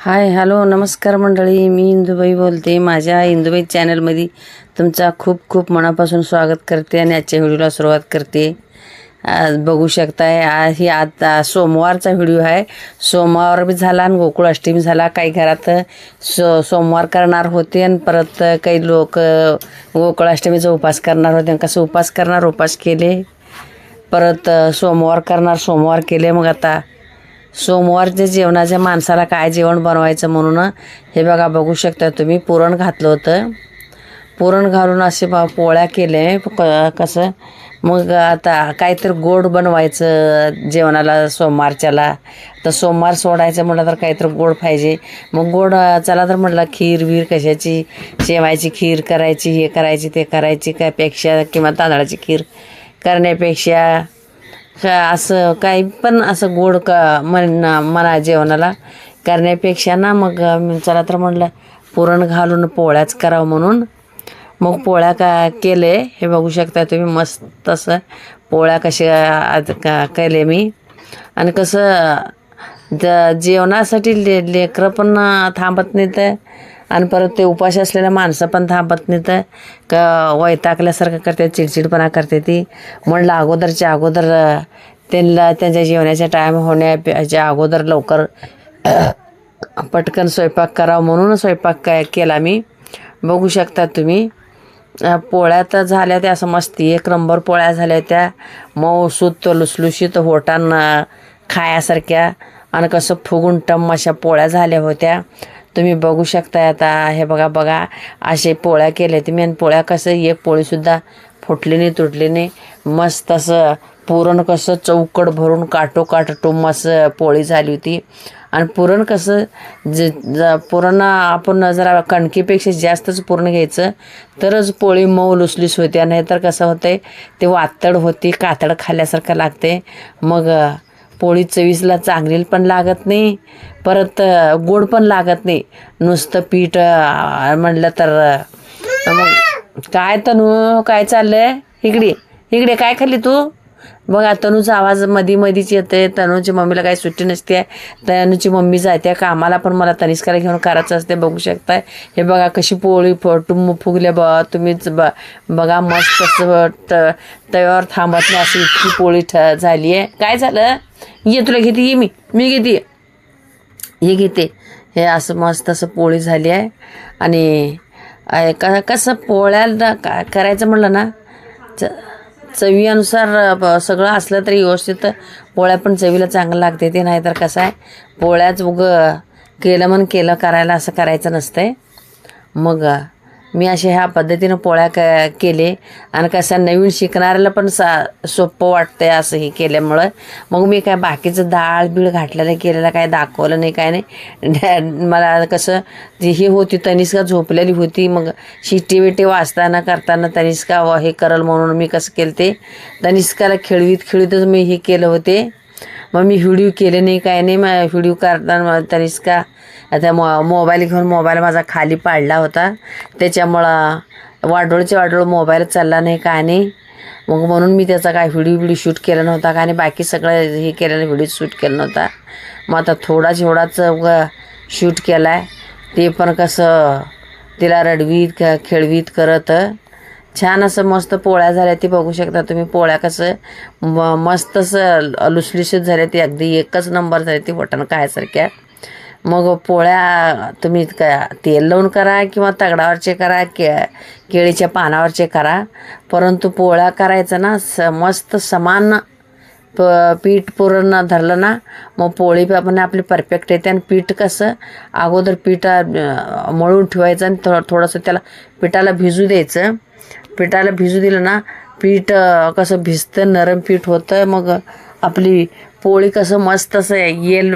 Hi hello नमस्कार मंडळी. मी इंदुबाई बोलते. माझ्या इंदुबाई चॅनलमध्ये तुमचा खूप खूप मनापासून स्वागत करते आणि आजच्या व्हिडिओला सुरुवात करते. आज बघू शकताय आज ही आता सोमवारचा व्हिडिओ आहे. सोमवार बी झाला आणि गोकुळाष्टमी झाला. काही घरात सो सोमवार करणार होते आणि परत काही लोक गोकुळाष्टमीचा उपास करणार होते. कसं उपास करणार? उपास केले. परत सोमवार करणार सोमवार केले. मग आता सोमवारच्या जेवणाच्या माणसाला काय जेवण बनवायचं म्हणून हे बघा बघू शकता तुम्ही पुरण घातलं होतं. पुरण घालून असे बा पोळ्या केले क- कसं? मग आता काहीतरी गोड बनवायचं जेवणाला सोमवारच्याला. तर सोमवार सोडायचं म्हटलं तर काहीतरी गोड पाहिजे. मग गोड चला तर म्हटलं खीर बीर कशाची? शेवायची खीर करायची हे करायची ते करायची काय पेक्षा किंवा तांदळाची खीर करण्यापेक्षा असं काही पण असं गोड का म्हण म्हणा जेवणाला करण्यापेक्षा ना मग चला तर म्हटलं पुरण घालून पोळ्याच करावं म्हणून. मग पोळ्या का केले हे बघू शकता तुम्ही मस्त असं पोळ्या कशा का केले मी. आणि कसं ज जेवणासाठी ले लेकरं पण थांबत नाही तर आणि परत ते उपाशी असलेल्या माणसं पण थांबत नाही तर का वैतागल्यासारखं करते चिडचिडपणा करते ती. म्हणलं अगोदरच्या अगोदर त्यांना त्यांच्या जेवणाच्या टाईम होण्याच्या अगोदर लवकर पटकन स्वयंपाक करावा म्हणून स्वयंपाक काय केला मी. बघू शकता तुम्ही. पोळ्या तर झाल्या त्या असं मस्ती. एक नंबर पोळ्या झाल्या त्या. मऊसूत लुसलुशीत होटांना खायासारख्या. आणि कसं फुगून टम अशा पोळ्या झाल्या होत्या. तुम्ही बघू शकता आता. हे बघा बघा. असे पोळ्या केल्या तुम्ही आणि पोळ्या कसं एक पोळीसुद्धा फुटली नाही तुटली नाही. मस्त असं पुरण कसं चौकट भरून काटोकाट टुम असं पोळी झाली होती. आणि पुरण कसं ज ज पुरण आपण जरा कणकीपेक्षा जास्तच पुरण घ्यायचं तरच पोळी मऊ लुसलुस होते. नाहीतर कसं होतंय ते वातड होती कातड खाल्ल्यासारखं लागते मग पोळी चवीसला चांगली पण लागत नाही परत गोड पण लागत नाही. नुसतं पीठ म्हणलं तर मग काय तनू काय चाललंय? इकडे इकडे काय खाल्ली तू? बघा तनूचा आवाज मधी मधीच येते तनूची मम्मीला काही सुट्टी नसते तनूची मम्मी जाते. कामाला पण मला तनिष्काला घेऊन करायचं असते. बघू शकताय. हे बघा कशी पोळी फुटुंब फुगल्या ब तुम्हीच ब बघा मस्त असं त- तव्यावर थांबत नाही अशी इतकी पोळी ठ झाली आहे काय झालं? ये तुला घेते ये मी. मी घेते. हे घेते. हे असं मस्त असं पोळी झाली आहे आणि कसं पोळ्याला करायचं म्हणलं ना? च चवीनुसार सगळं असलं तरी व्यवस्थित पोळ्या पण चवीला चांगलं लागते ते नाहीतर कसं आहे पोळ्याच उग केलं म्हण केलं करायला असं करायचं नसतंय. मग मी अशा ह्या पद्धतीनं पोळ्या क केले. आणि कसं नवीन शिकणाऱ्याला पण सा सोपं वाटतंय असं हे केल्यामुळं. मग मी काय बाकीचं डाळ बीळ घातलेलं केलेलं काय दाखवलं नाही काय नाही. मला कसं जी ही होती तनिष्का झोपलेली होती. मग शिट्टी बिट्टी वाचताना करताना तनिष्का व हे करल म्हणून मी कसं केलं ते. तनिष्काला खेळवीत खेळवीतच मी हे केलं होते. मग मी व्हिडिओ केले नाही काय नाही. मग व्हिडिओ करताना तनिष्का आता मो मोबाईल घेऊन मोबाईल माझा खाली पाडला होता. त्याच्यामुळं वाडोळचे वाडोळ मोबाईल चालला नाही का नाही मग म्हणून मी त्याचा काय व्हिडिओ व्हिडिओ शूट केला नव्हता का आणि बाकी सगळं हे केलेलं व्हिडिओ शूट केला नव्हता. मग आता थोडाच एवढाच शूट केला आहे ते पण कसं तिला रडवीत क खेळवीत करत. छान असं मस्त पोळ्या झाल्या ते बघू शकता तुम्ही. पोळ्या कसं म मस्त असं लुसलुशीत झाल्या ते अगदी एकच नंबर झाले ते वटण खायसारख्या मग पोळ्या तुम्ही का तेल लावून करा किंवा तगडावरचे करा के केळीच्या पानावरचे करा. परंतु पोळ्या करायचं ना स मस्त समान प पीठ पुरण धरलं ना मग पोळी पण आपली परफेक्ट येते. आणि पीठ कसं अगोदर पीठ मळून ठेवायचं आणि थो थोडंसं त्याला पिठाला भिजू द्यायचं. पिठाला भिजू दिलं ना पीठ कसं भिजतं नरम पीठ होतं मग आपली पोळी कसं मस्त असं येल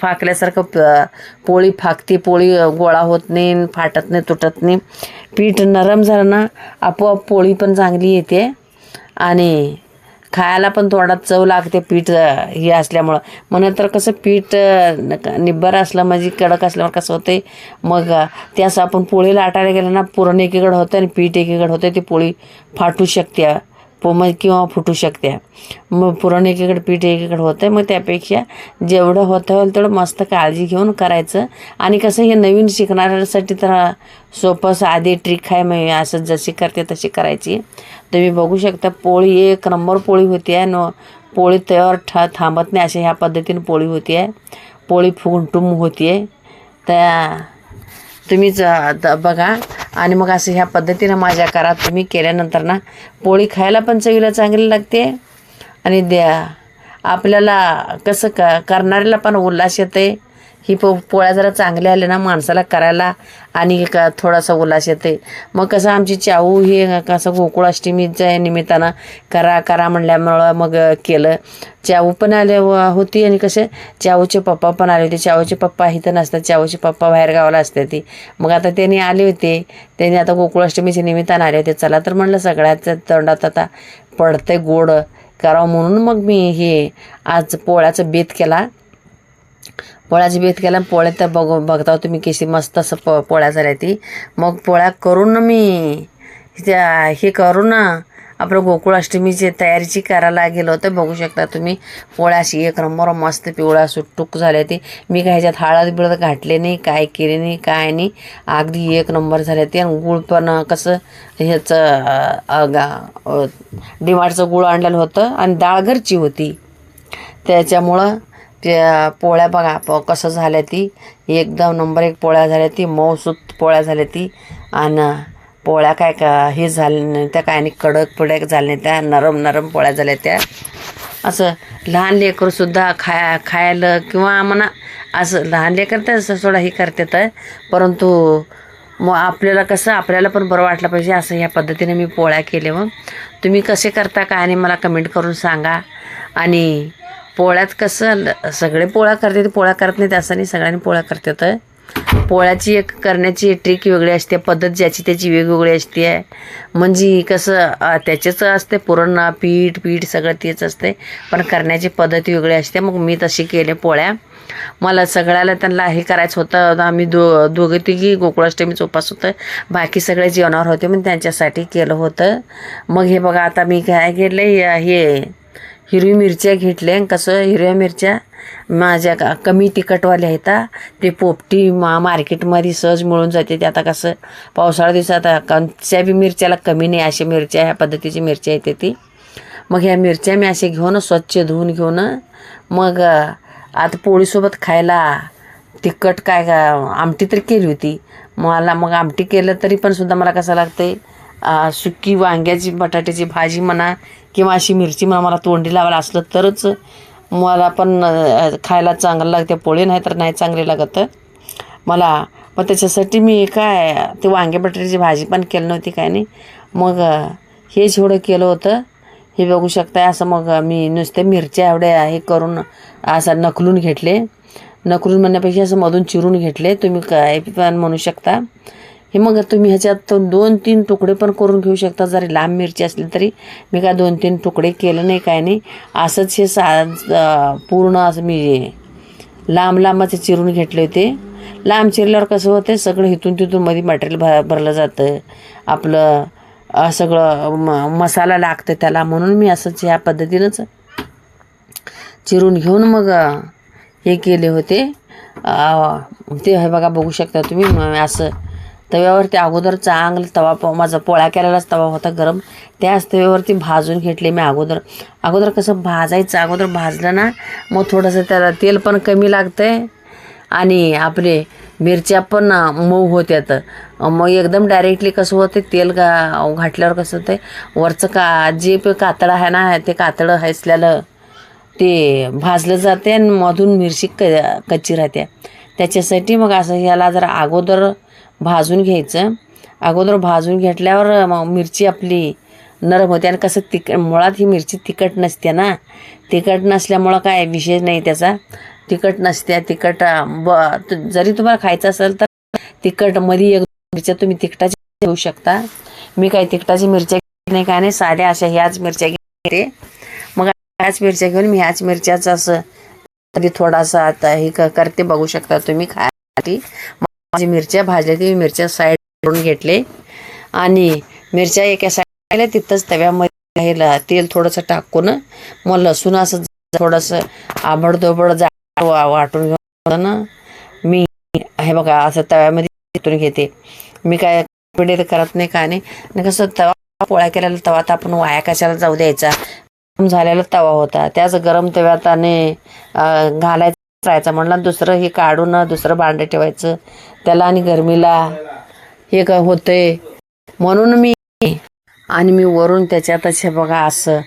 फाकल्यासारखं प- पोळी फाकते पोळी गोळा होत नाही फाटत नाही तुटत नाही. पीठ नरम झालं ना आपोआप पोळी पण चांगली येते. आणि खायला पण थोडा चव लागते पीठ हे असल्यामुळं. म्हणून तर कसं पीठ निब्बर असलं म्हणजे कडक असल्यामुळे कसं होते मग अं, ते असं आपण पोळी लाटायला गेलं ना पुरण एकीकडं होतं आणि पीठ एकीकडं होतं ती पोळी फाटू शकते. पो किंवा फुटू शकते. मग पुरण एकीकडे पीठ एकीकडे होतं मग त्यापेक्षा जेवढं होतं होईल तेवढं मस्त काळजी घेऊन करायचं. आणि कसं हे नवीन शिकणाऱ्यासाठी तर सोपं साधी ट्रिक आहे. मग असं जशी करते तशी करायची. तुम्ही बघू शकता पोळी एक नंबर पोळी होती आहे. न पोळी तयार ठा थांबत नाही अशा ह्या पद्धतीने पोळी होती आहे. पोळी फुगुंटूम होती आहे. त्या तुम्हीच आता बघा. आणि मग असं ह्या पद्धतीनं माझ्या करा तुम्ही केल्यानंतर ना पोळी खायला पण चवीला चांगली लागते. आणि द्या. आपल्याला कसं क करणाऱ्याला पण उल्हास येते. ही पो पोळ्या जरा चांगल्या आल्या ना माणसाला करायला आणि का थोडासा उल्हास येते. मग कसं आमची चाऊ ही कसं गोकुळाष्टमीच्या निमित्तानं करा करा म्हणल्यामुळं मग केलं. चाऊ पण आले होती आणि कसे चाऊचे पप्पा पण आले होते. चाऊचे पप्पा इथं नसतात. चाऊचे पप्पा बाहेर गावाला असते ती. मग आता त्यांनी आले होते. त्यांनी आता गोकुळाष्टमीच्या निमित्तानं आले होते. चला तर म्हणलं सगळ्याच तोंडात आता पडते गोड. करावं म्हणून मग मी हे आज पोळ्याचं बेत केला. पोळ्याची बेत केला पोळ्या तर बघ बघता तुम्ही कशी मस्त असं प पोळ्या झाल्या ती. मग पोळ्या करून मी. त्या हे करून आपलं गोकुळाष्टमीची तयारीची करायला गेलो होतं बघू शकता तुम्ही. पोळ्या अशी एक नंबर मस्त पिवळा सुटूक झाल्या ती. मी काय ह्याच्यात हळद बिळद घातले नाही काय केले नाही काय नाही. अगदी एक नंबर झाले ते. आणि गुळ पण कसं ह्याचं डिमार्टचं गुळ आणलेलं होतं. आणि डाळ घरची होती. त्याच्यामुळं त्या पोळ्या बघा प कसं झाल्या ती. एकदम नंबर एक पोळ्या झाल्या ती मऊसूत पोळ्या झाल्या ती. आणि पोळ्या काय का हे झाले नाही त्या काय आणि कडक पोळ्या झाल्या नाही त्या नरम नरम पोळ्या झाल्या त्या. असं लहान लेकरसुद्धा खाया खायला किंवा म्हणा असं लहान लेकर तर असं थोडा हे करतात परंतु मग आपल्याला कसं आपल्याला पण बरं वाटलं पाहिजे असं ह्या पद्धतीने मी पोळ्या केले मग. तुम्ही कसे करता काय आणि मला कमेंट करून सांगा. आणि पोळ्यात कसं ल- सगळे पोळ्या करतात पोळ्या करत नाहीत असं नाही सगळ्यांनी पोळ्या करतात पोळ्याची एक करण्याची ट्रिक वेगळी असते पद्धत ज्याची त्याची वेगवेगळी असते. आहे म्हणजे कसं त्याचेच असते पुरण पीठ पीठ सगळं तेच असते पण करण्याची पद्धत वेगळी असते. मग मी तशी केले पोळ्या. मला सगळ्याला त्यांना हे करायचं होतं आम्ही दो दोघे तिघी गोकुळाष्टमीच उपास होतं. बाकी सगळे जेवणावर होते मग त्यांच्यासाठी केलं होतं. मग हे बघा आता मी काय केलं हे हिरवी मिरच्या घेतल्या कसं हिरव्या मिरच्या माझ्या का कमी तिखटवाल्या आहेत ते पोपटी मा मार्केटमध्ये सहज मिळून जाते. ते आता कसं पावसाळा दिवसात कोणत्या बी मिरच्याला कमी नाही अशा मिरच्या ह्या पद्धतीची मिरच्या येते ती. मग ह्या मिरच्या मी असे घेऊन स्वच्छ धुवून घेऊन मग आता पोळीसोबत खायला तिखट काय का आमटी तर केली होती. मला मग आमटी केलं तरी पण सुद्धा मला कसं लागते सुकी वांग्याची बटाट्याची भाजी म्हणा किंवा अशी मिरची म्हणा मला तोंडी लावायला असलं तरच मला पण खायला चांगलं लागते. पोळी नाही तर नाही चांगली लागत. मला मग त्याच्यासाठी मी काय ते वांगे बटाट्याची भाजी पण केली नव्हती काय नाही. मग हे जेवढं केलं होतं हे बघू शकताय. असं मग मी नुसते मिरच्या एवढ्या हे करून असं नकलून घेतले. नकलून म्हणण्यापेक्षा असं मधून चिरून घेतले. तुम्ही काय पण म्हणू शकता. हे मग तुम्ही ह्याच्यात दोन तीन तुकडे पण करून घेऊ शकता. जरी लांब मिरची असली तरी मी काय दोन तीन तुकडे केलं नाही काय नाही. असंच हे सा पूर्ण असं मी लांब लांबच चिरून घेतले होते. लांब चिरल्यावर कसं होतं सगळं इथून तिथून मध्ये मटेरियल भ भरलं जातं. आपलं सगळं म मसाला लागतं त्याला म्हणून मी असंच ह्या पद्धतीनंच चिरून घेऊन मग हे केले होते. ते हे बघा बघू शकता तुम्ही असं तव्यावरती अगोदर चांगलं तवा प माझा पोळ्या केलेलाच तवा होता गरम. त्याच तव्यावरती भाजून घेतले मी अगोदर. अगोदर कसं भाजायचं अगोदर भाजलं ना मग थोडंसं त्याला तेल पण कमी लागतं आहे आणि आपले मिरच्या पण मऊ होत्यात. मग एकदम डायरेक्टली कसं होते तेल गा घातल्यावर कसं होतं वरचं का जे पे कातडं आहे ना ते कातडं हसल्यालं ते भाजलं जाते आणि मधून मिरची क कच्ची राहते त्याच्यासाठी मग असं ह्याला जरा अगोदर भाजून घ्यायचं. अगोदर भाजून घेतल्यावर मग मिरची आपली नरम होते आणि कसं तिक मुळात ही मिरची तिखट नसते ना. तिखट नसल्यामुळं काय विशेष नाही त्याचा. तिखट नसते तिखट ब जरी तुम्हाला खायचं असेल तर तिखटमध्ये एक मिरच्या तुम्ही तिखटाची घेऊ शकता. मी काही तिखटाची मिरच्या घेत नाही काय नाही साध्या अशा ह्याच मिरच्या घेते. मग ह्याच मिरच्या घेऊन मी ह्याच मिरच्याचं असं कधी थोडासा आता हे क- करते बघू शकता तुम्ही खायसाठी. माझी मिरच्या भाजल्या ती मिरच्या साईड करून घेतले. आणि मिरच्या एका साईडला तिथंच तव्यामध्ये हे तेल थोडंसं टाकून मग लसूण असं थोडंसं आबडदोबड जा वाटून घेऊन ना मी हे बघा असं तव्यामध्ये तिथून घेते. मी काय पिढे करत नाही का नाही. आणि कसं तवा पोळ्या केलेला तवा तर आपण वाया कशाला जाऊ द्यायचा. गरम झालेला तवा होता. त्याच गरम तव्यात आणि घालायचा घालायचं राहायचं म्हणलं दुसरं हे काढून दुसरं भांडं ठेवायचं. त्याला आणि गरमीला हे का होतंय. म्हणून मी आणि मी वरून त्याच्यातच हे बघा असं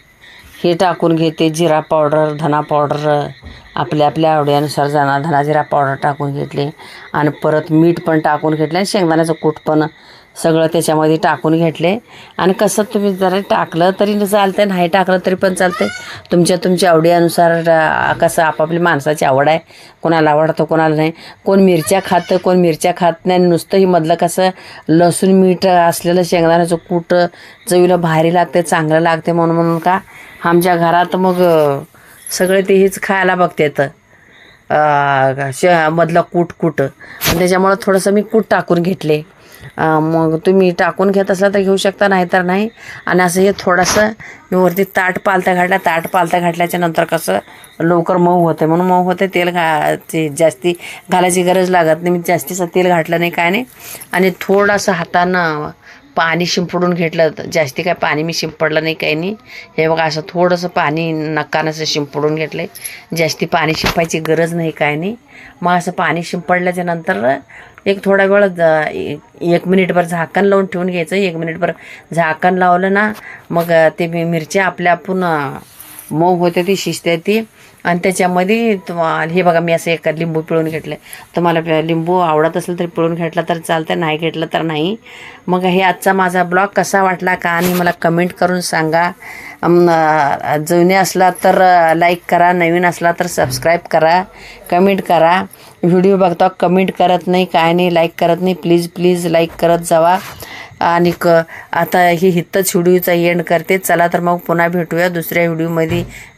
हे टाकून घेते. जिरा पावडर धना पावडर आपल्या आपल्या आवडीनुसार जाणार. धना जिरा पावडर टाकून घेतले. आणि परत मीठ पण टाकून घेतले. आणि शेंगदाण्याचं कूट पण सगळं त्याच्यामध्ये टाकून घेतले. आणि कसं तुम्ही जरा टाकलं तरी चालतं नाही टाकलं तरी पण चालतंय. तुमच्या तुमच्या आवडीनुसार कसं आपापली माणसाची आवड आहे. कोणाला आवडतं कोणाला नाही. कोण मिरच्या खातं कोण मिरच्या खात नाही. आणि नुसतं ही मधलं कसं लसूण मीठ असलेलं शेंगदाण्याचं कूट चवीला भारी लागते चांगलं लागते म्हणून म्हणून का? आमच्या घरात मग सगळे ते हेच खायला बघतात. अं, श मधलं कूट कूट. आणि त्याच्यामुळं थोडंसं मी कूट टाकून घेतले. मग तुम्ही टाकून घेत असला तर घेऊ शकता नाही तर नाही. आणि असं हे थोडंसं मी वरती ताट पालता घातल्या. ताट पालता घातल्याच्या नंतर कसं लवकर मऊ होते. म्हणून मऊ होते तेल घा ते जास्ती घालायची गरज लागत नाही. मी जास्तीचं तेल घातलं नाही काय नाही. आणि थोडंसं हातानं पाणी शिंपडून घेतलं. तर जास्ती काय पाणी मी शिंपडलं नाही काही नाही. हे बघा असं थोडंसं पाणी नक्कानं शिंपडून घेतलं जास्ती पाणी शिंपायची गरज नाही काय नाही. मग असं पाणी शिंपडल्याच्या नंतर एक थोडा वेळ एक- मिनिटभर झाकण लावून ठेवून घ्यायचं. एक मिनिटभर झाकण लावलं ना मग ते मिरच्या आपल्या आपण मऊ होते ती शिजते ती. आणि त्याच्यामध्ये तुम्हाला हे बघा मी असं एका लिंबू पिळून घेतलं तुम्हाला मला लिंबू आवडत असेल तर पिळून घेतला तर चालतं नाही घेतलं तर नाही. मग हे आजचा माझा ब्लॉग कसा वाटला का आणि मला कमेंट करून सांगा. जुने असला तर लाईक करा नवीन असला तर सबस्क्राईब करा कमेंट करा. व्हिडिओ बघता कमेंट करत नाही काय नाही लाईक करत नाही प्लीज प्लीज लाईक करत जावा. आणि क आता ही हित्तच व्हिडिओचा एंड करते. चला तर मग पुन्हा भेटूया दुसऱ्या व्हिडिओमध्ये.